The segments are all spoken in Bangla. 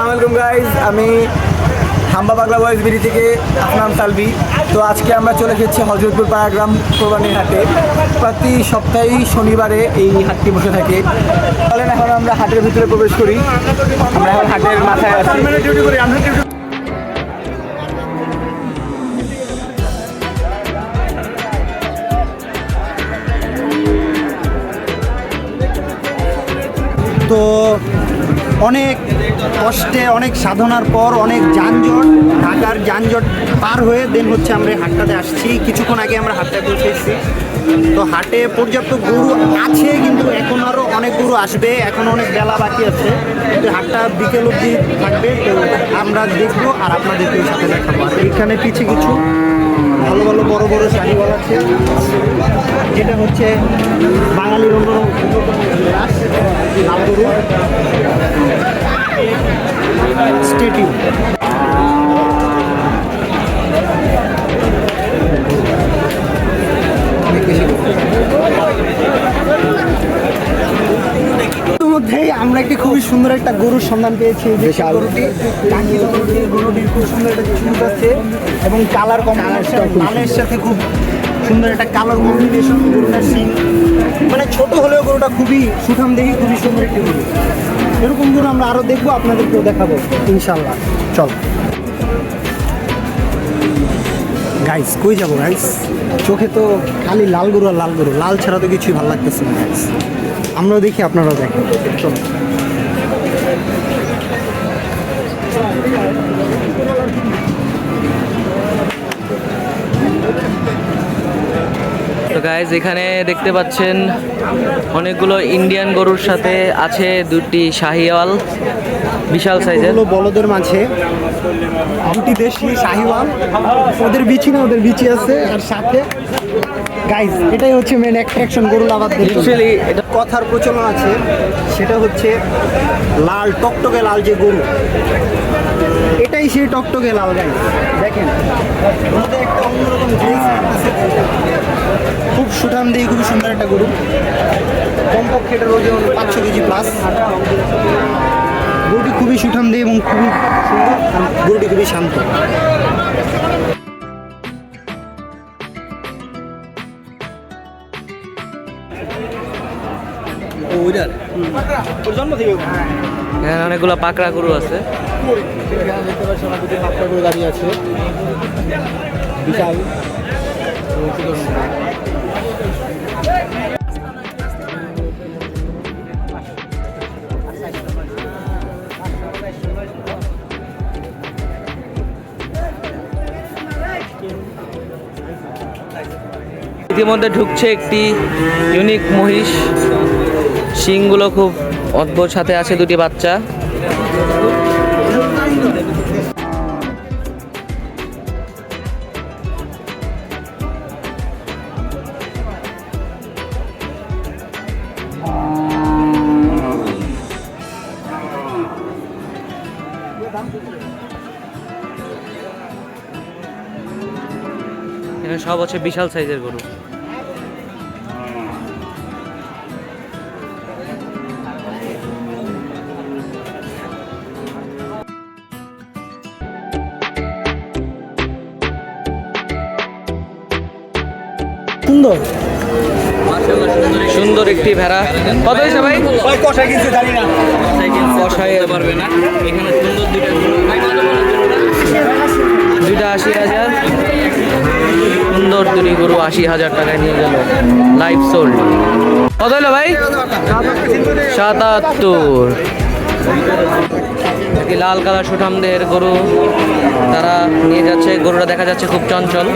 আসসালামাইকুম গাইজ আমি হাম্বা বাংলা বয়েস বিড়ি থেকে আপনাম সালবি তো আজকে আমরা চলে গেছি হজরতপুর পাড়াগ্রাম কোরবানির হাটে। প্রতি সপ্তাহেই শনিবারে এই হাটটি বসে থাকে। চলেন, এখন আমরা হাটের ভিতরে প্রবেশ করি। আমরা এখন হাটের মাথায় আছি। তো অনেক কষ্টে, অনেক সাধনার পর, অনেক যানজট, ঢাকার যানজট পার হয়ে দেন হচ্ছে আমরা হাটটাতে আসছি। কিছুক্ষণ আগে আমরা হাটটাতে উঠেছি তো হাটে পর্যাপ্ত গরু আছে, কিন্তু এখন আরও অনেক গরু আসবে। এখন অনেক বেলা বাকি আছে। কিন্তু হাটটা বিকেল অবধি থাকবে। তো আমরা দেখব আর আপনাদেরকে সাথে দেখাবো। আর এখানে পিছিয়ে কিছু ভালো ভালো বড় বড় শাড়ি আছে। যেটা হচ্ছে বাঙালির অন্যতম রাস লাল গরু স্টেটিউ মধ্যেই আমরা একটি খুবই সুন্দর একটা গরুর সন্ধান পেয়েছি। যে গরুটি গরুটি গরুটির খুব সুন্দর একটা চুট আছে এবং কালার কম্বিনেশন লালের সাথে খুব সুন্দর একটা কালার কম্বিনেশন গরুটার সিং মানে ছোট হলেও গরুটা খুবই সুঠাম দেখি খুবই সুন্দর একটি গরু। এরকম গরু আমরা আরও দেখব আপনাদেরকেও দেখাবো ইনশাল্লাহ চল। গাইস কই যাব গাইস চোখে তো খালি লাল গরু আর লাল গরু। লাল ছাড়া তো কিছুই ভালো লাগতেছে না গাইস আমরাও দেখি, আপনারাও দেখেন। চলো। গাইজ এখানে দেখতে পাচ্ছেন অনেকগুলো ইন্ডিয়ান গরুর সাথে আছে দুটি শাহিওয়াল বিশাল সাইজের বলদের মাঝে। দুটি দেশি শাহিওয়াল। ওদের বিচি না ওদের বিচি আছে। আর সাথে গাইজ এটাই হচ্ছে মেন অ্যাট্রাকশন গরু লাভার Literally এটা- কথার প্রচলন আছে সেটা হচ্ছে লাল টকটকে লাল যে গরু। এটাই সেই টকটকে লাল গাই দেখেন একটা অন্যরকম খুব সুঠাম দিয়ে খুবই সুন্দর একটা গরু। কমপক্ষে এটার ওজন পাঁচশো কেজি প্লাস গরুটি খুবই সুঠাম দিয়ে এবং খুবই সুন্দর। গরুটি খুবই শান্ত। এখানে অনেকগুলো পাকড়া গরু আছে। আছে ইতিমধ্যে ঢুকছে একটি ইউনিক মহিষ। শিংগুলো খুব অদ্ভুত সাথে আছে দুটি বাচ্চা। সব হচ্ছে বিশাল সাইজের গরু। সুন্দর। সুন্দর একটি ভেড়া। কত হয়েছে ভাই? কষা কিছু জানি না কষাই পারবে না এখানে সুন্দর দুইটা দুইটা আশি হাজার। সুন্দর দুটি গরু আশি হাজার টাকায় নিয়ে গেল। লাইভ সোল্ড কত হলো ভাই? সাতাত্তর। লাল কালার সুঠাম দেহের গরু তারা নিয়ে যাচ্ছে। গরুটা দেখা যাচ্ছে খুব চঞ্চল।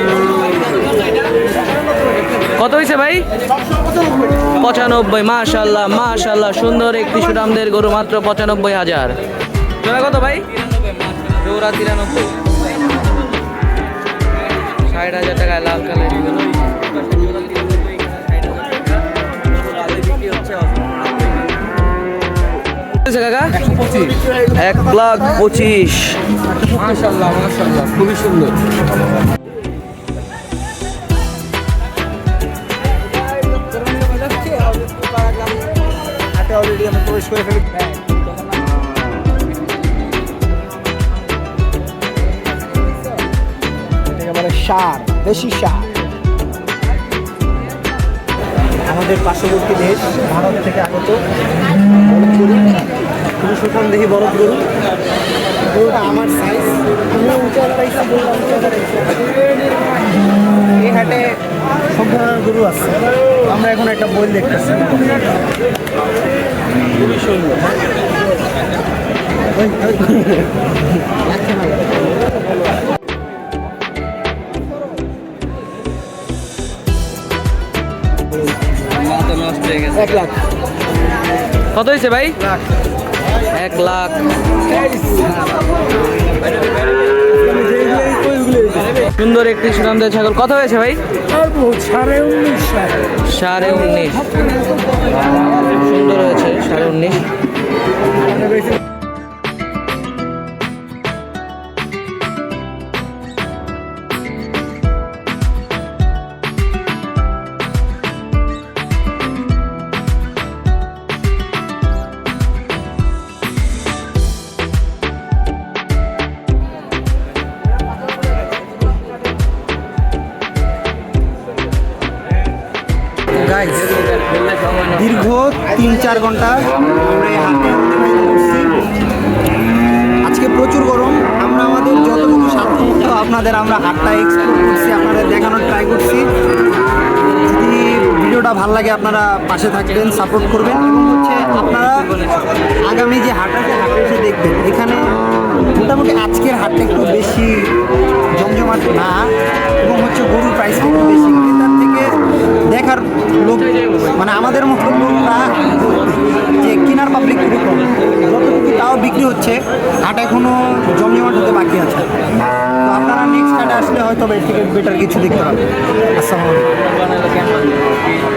কত হয়েছে ভাই? পঁচানব্বই মাশাল্লাহ মাশাল্লাহ সুন্দর একটি সুরামদের গরু মাত্র পঁচানব্বই হাজার। কত ভাই? ষাট হাজার টাকায় লাল এক লাখ পঁচিশ। মাশাল্লাহ মাশাল্লাহ খুবই সুন্দর। অলরেডি আমি প্রবেশ করে ফেলি সার দেশি সার আমাদের পার্শ্ববর্তী দেশ, ভারত থেকে আগত। বরফ গরু দেখি বড় গরু। গরুটা আমার সাইজ এই হাটে সব ধরনের গরু আছে। আমরা এখন একটা বই দেখতেছি। খুবই সুন্দর। এক লাখ। কত হয়েছে ভাই? এক লাখ। সুন্দর একটি সুনামদের ছাগল। কত হয়েছে ভাই? সাড়ে উনিশ সাড়ে উনিশ। সুন্দর হয়েছে সাড়ে উনিশ। তিন চার ঘণ্টা আজকে প্রচুর গরম। আমরা আমাদের যতটুকু সাধ্যমতো আপনাদের আমরা হাটটা এক্সপ্লোর করছি, আপনাদের দেখানোর ট্রাই করছি। যদি ভিডিওটা ভালো লাগে, আপনারা পাশে থাকবেন সাপোর্ট করবেন। হচ্ছে আপনারা আগামী যে হাট আছে হাটে দেখবেন, এখানে মোটামুটি আজকের হাটটা একটু বেশি জমজমাট না, এবং হচ্ছে গরুর প্রাইস একটু বেশি। লোক মানে আমাদের মতো লোকরা যে কেনার পাবলিক খুবই কম যতটুকু তাও বিক্রি হচ্ছে, হাট এখনও জমজমাট হতে বাকি আছে। তো আপনারা নেক্সট হাটে আসলে হয়তো বেটার কিছু দেখতে পাবেন। আসসালামু আলাইকুম।